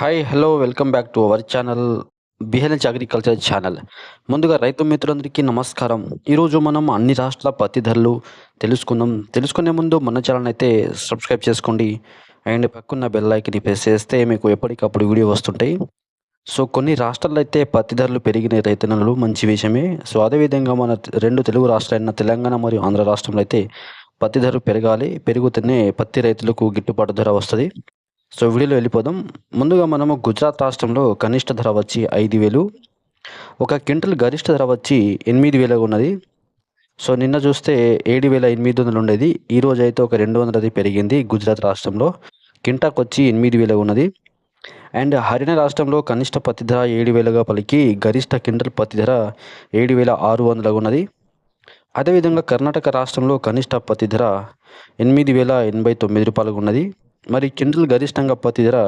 Hi hello welcome back to our channel బిహెల్హెచ్ agriculture channel ముందుగా రైతు మిత్రులందరికీ నమస్కారం. ఈరోజు మనం అన్ని రాష్ట్రాల పత్తి ధరలు తెలుసుకుందాం. తెలుసుకునే ముందు మన ఛానల్ అయితే సబ్స్క్రైబ్ చేసుకోండి. అండ్ పక్కన్న బెల్ ఐకన్ని ప్రెస్ చేస్తే మీకు ఎప్పటికప్పుడు వీడియో వస్తుంటాయి. సో కొన్ని రాష్ట్రాల్లో అయితే పత్తి ధరలు పెరిగిన రైతన్నలు మంచి విషయమే. సో అదేవిధంగా మన రెండు తెలుగు రాష్ట్రాలైన తెలంగాణ మరియు ఆంధ్ర రాష్ట్రంలో అయితే పత్తి ధరలు పెరగాలి. పెరుగుతూనే పత్తి రైతులకు గిట్టుబాటు ధర వస్తుంది. సో వీడియోలో వెళ్ళిపోదాం. ముందుగా మనము గుజరాత్ రాష్ట్రంలో కనిష్ట ధర వచ్చి ఐదు వేలు. ఒక క్వింటల్ గరిష్ట ధర వచ్చి ఎనిమిది వేలుగా ఉన్నది. సో నిన్న చూస్తే ఏడు వేల ఎనిమిది వందలు ఉండేది ఈ రోజు అయితే ఒక రెండు వందలది పెరిగింది గుజరాత్ రాష్ట్రంలో. కింటాక్ వచ్చి ఎనిమిది వేలుగా ఉన్నది. అండ్ హర్యానా రాష్ట్రంలో కనిష్ట పత్తి ధర ఏడు వేలుగా పలికి గరిష్ట క్వింటల్ పత్తి ధర ఏడు వేల ఆరు వందలుగా ఉన్నది. అదేవిధంగా కర్ణాటక రాష్ట్రంలో కనిష్ట పత్తి ధర ఎనిమిది వేల ఎనభై తొమ్మిది రూపాయలుగా ఉన్నది. మరి కిండల్ గరిష్టంగా పత్తి ధర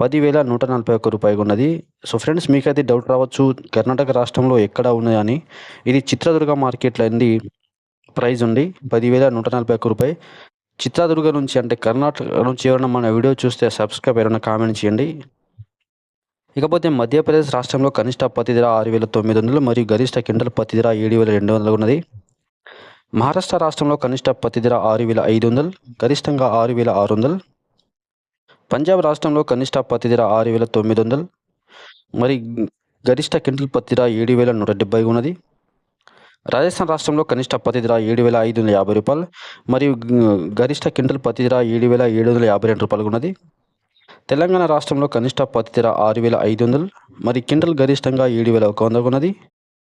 పదివేల నూట నలభై ఒక్క రూపాయలు ఉన్నది. సో ఫ్రెండ్స్ మీకైతే డౌట్ రావచ్చు కర్ణాటక రాష్ట్రంలో ఎక్కడ ఉన్నది అని ఇది చిత్రదుర్గ మార్కెట్లో అంది ప్రైజ్ ఉంది పదివేల నూట నలభై ఒక్క రూపాయి. చిత్రదుర్గ నుంచి అంటే కర్ణాటక నుంచి ఎవరైనా మన వీడియో చూస్తే సబ్స్క్రైబ్ ఎవరైనా కామెంట్ చేయండి. ఇకపోతే మధ్యప్రదేశ్ రాష్ట్రంలో కనిష్ట పత్తి ధర ఆరు వేల తొమ్మిది వందలు మరియు గరిష్ట కిండల్ పత్తి ధర ఏడు వేల రెండు వందలు ఉన్నది. మహారాష్ట్ర రాష్ట్రంలో కనిష్ట పత్తి ధర ఆరు వేల ఐదు వందలు గరిష్టంగా ఆరు వేల ఆరు వందలు. పంజాబ్ రాష్ట్రంలో కనిష్ట పత్తి ధర ఆరు వేల తొమ్మిది వందలు మరి గరిష్ట క్వింటల్ పత్తి ధర ఏడు వేల నూట డెబ్బై ఉన్నది. రాజస్థాన్ రాష్ట్రంలో కనిష్ట పత్తి ధర ఏడు వేల ఐదు వందల యాభై రూపాయలు మరియు గరిష్ట క్వింటల్ పత్తి ధర ఏడు వేల ఏడు వందల యాభై రెండు రూపాయలు ఉన్నది. తెలంగాణ రాష్ట్రంలో కనిష్ట పత్తి ధర ఆరు వేల ఐదు వందలు మరి క్వింటల్ గరిష్టంగా ఏడు వేల ఒక వందకు ఉన్నది.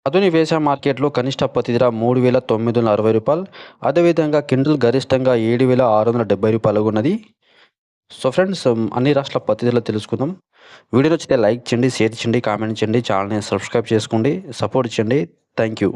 అదుని వ్యవసాయ మార్కెట్లో కనిష్ట పత్తి ధర మూడు వేల తొమ్మిది వందల అరవై రూపాయలు అదేవిధంగా క్వింటల్ గరిష్టంగా ఏడు వేల ఆరు వందల డెబ్బై రూపాయలు ఉన్నది. సో ఫ్రెండ్స్ అన్ని రాష్ట్రాల పద్ధతిలో తెలుసుకుందాం. వీడియో నచ్చితే లైక్ చేయండి షేర్ చేయండి కామెంట్ చేయండి ఛానల్ని సబ్స్క్రైబ్ చేసుకోండి సపోర్ట్ చేయండి. Thank you.